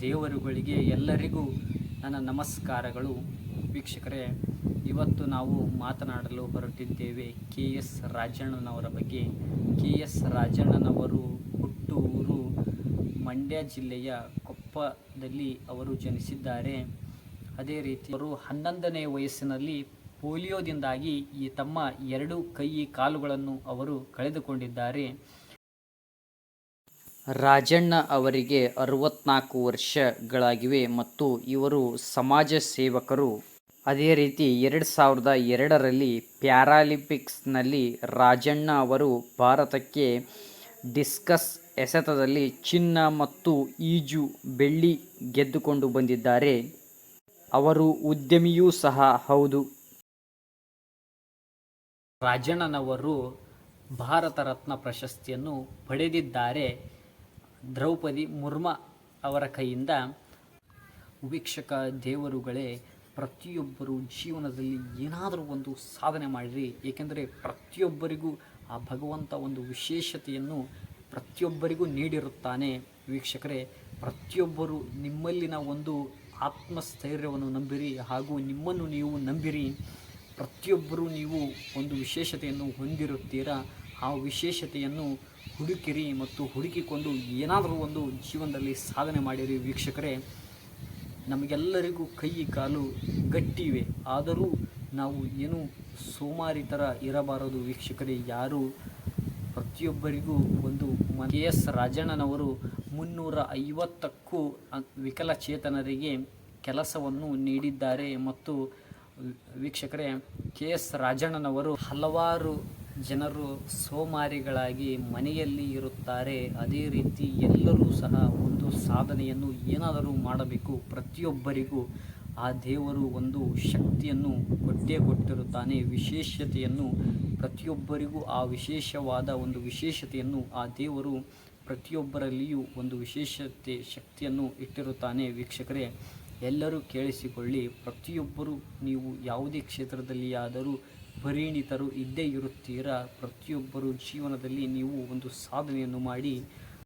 ದೇವರುಗಳಿಗೆ ಎಲ್ಲರಿಗೂ ನನ್ನ ನಮಸ್ಕಾರಗಳು. ವೀಕ್ಷಕರೇ, ಇವತ್ತು ನಾವು ಮಾತನಾಡಲು ಹೊರಟಿದ್ದೇವೆ ಕೆ ಎಸ್ ರಾಜಣ್ಣನವರ ಬಗ್ಗೆ. ಕೆ ಎಸ್ ರಾಜಣ್ಣನವರು ಹುಟ್ಟೂರು, ಮಂಡ್ಯ ಜಿಲ್ಲೆಯ ಕೊಪ್ಪದಲ್ಲಿ ಅವರು ಜನಿಸಿದ್ದಾರೆ. ಅದೇ ರೀತಿ ಅವರು ಹನ್ನೊಂದನೇ ವಯಸ್ಸಿನಲ್ಲಿ ಪೋಲಿಯೋದಿಂದಾಗಿ ಈ ತಮ್ಮ ಎರಡು ಕೈ ಕಾಲುಗಳನ್ನು ಅವರು ಕಳೆದುಕೊಂಡಿದ್ದಾರೆ. ರಾಜಣ್ಣ ಅವರಿಗೆ ಅರವತ್ನಾಲ್ಕು ವರ್ಷಗಳಾಗಿವೆ ಮತ್ತು ಇವರು ಸಮಾಜ ಸೇವಕರು. ಅದೇ ರೀತಿ ಎರಡು ಸಾವಿರದ ಎರಡರಲ್ಲಿ ಪ್ಯಾರಾಲಿಂಪಿಕ್ಸ್ನಲ್ಲಿ ರಾಜಣ್ಣ ಅವರು ಭಾರತಕ್ಕೆ ಡಿಸ್ಕಸ್ ಎಸೆತದಲ್ಲಿ ಚಿನ್ನ ಮತ್ತು ಈಜು ಬೆಳ್ಳಿ ಗೆದ್ದುಕೊಂಡು ಬಂದಿದ್ದಾರೆ. ಅವರು ಉದ್ಯಮಿಯೂ ಸಹ, ಹೌದು. ರಾಜಣ್ಣನವರು ಭಾರತ ರತ್ನ ಪ್ರಶಸ್ತಿಯನ್ನು ಪಡೆದಿದ್ದಾರೆ. ದ್ರೌಪದಿ ಮುರ್ಮ ಅವರ ಕೈಯಿಂದ ವೀಕ್ಷಕ ದೇವರುಗಳೇ ಪ್ರತಿಯೊಬ್ಬರು ಜೀವನದಲ್ಲಿ ಏನಾದರೂ ಒಂದು ಸಾಧನೆ ಮಾಡಿರಿ. ಏಕೆಂದರೆ ಪ್ರತಿಯೊಬ್ಬರಿಗೂ ಆ ಭಗವಂತ ಒಂದು ವಿಶೇಷತೆಯನ್ನು ಪ್ರತಿಯೊಬ್ಬರಿಗೂ ನೀಡಿರುತ್ತಾನೆ. ವೀಕ್ಷಕರೇ, ಪ್ರತಿಯೊಬ್ಬರು ನಿಮ್ಮಲ್ಲಿನ ಒಂದು ಆತ್ಮಸ್ಥೈರ್ಯವನ್ನು ನಂಬಿರಿ ಹಾಗೂ ನಿಮ್ಮನ್ನು ನೀವು ನಂಬಿರಿ. ಪ್ರತಿಯೊಬ್ಬರೂ ನೀವು ಒಂದು ವಿಶೇಷತೆಯನ್ನು ಹೊಂದಿರುತ್ತೀರಾ? ಆ ವಿಶೇಷತೆಯನ್ನು ಹುಡುಕಿರಿ ಮತ್ತು ಹುಡುಕಿಕೊಂಡು ಏನಾದರೂ ಒಂದು ಜೀವನದಲ್ಲಿ ಸಾಧನೆ ಮಾಡಿರಿ ವೀಕ್ಷಕರೇ. ನಮಗೆಲ್ಲರಿಗೂ ಕೈ ಕಾಲು ಗಟ್ಟಿವೆ. ಆದರೂ ನಾವು ಏನು ಸೋಮಾರಿ ಥರ ಇರಬಾರದು ವೀಕ್ಷಕರೇ. ಯಾರು ಪ್ರತಿಯೊಬ್ಬರಿಗೂ ಒಂದು ಕೆ ಎಸ್ ರಾಜಣ್ಣನವರು ಮುನ್ನೂರ ಐವತ್ತಕ್ಕೂ ವಿಕಲಚೇತನರಿಗೆ ಕೆಲಸವನ್ನು ನೀಡಿದ್ದಾರೆ. ಮತ್ತು ವೀಕ್ಷಕರೇ, ಕೆ ಎಸ್ ರಾಜಣ್ಣನವರು ಹಲವಾರು ಜನರು ಸೋಮಾರಿಗಳಾಗಿ ಮನೆಯಲ್ಲಿ ಇರುತ್ತಾರೆ, ಅದೇ ರೀತಿ ಎಲ್ಲರೂ ಸಹ ಒಂದು ಸಾಧನೆಯನ್ನು ಏನಾದರೂ ಮಾಡಬೇಕು ಪ್ರತಿಯೊಬ್ಬರಿಗೂ. ಆ ದೇವರು ಒಂದು ಶಕ್ತಿಯನ್ನು ಕೊಟ್ಟೇ ಕೊಟ್ಟಿರುತ್ತಾನೆ, ವಿಶೇಷತೆಯನ್ನು. ಪ್ರತಿಯೊಬ್ಬರಿಗೂ ಆ ವಿಶೇಷವಾದ ಒಂದು ವಿಶೇಷತೆಯನ್ನು ಆ ದೇವರು ಪ್ರತಿಯೊಬ್ಬರಲ್ಲಿಯೂ ಒಂದು ವಿಶೇಷತೆ ಶಕ್ತಿಯನ್ನು ಇಟ್ಟಿರುತ್ತಾನೆ. ವೀಕ್ಷಕರೇ, ಎಲ್ಲರೂ ಕೇಳಿಸಿಕೊಳ್ಳಿ, ಪ್ರತಿಯೊಬ್ಬರೂ ನೀವು ಯಾವುದೇ ಕ್ಷೇತ್ರದಲ್ಲಿಯಾದರೂ ಪರಿಣಿತರು ಇದ್ದೇ ಇರುತ್ತೀರಾ? ಪ್ರತಿಯೊಬ್ಬರು ಜೀವನದಲ್ಲಿ ನೀವು ಒಂದು ಸಾಧನೆಯನ್ನು ಮಾಡಿ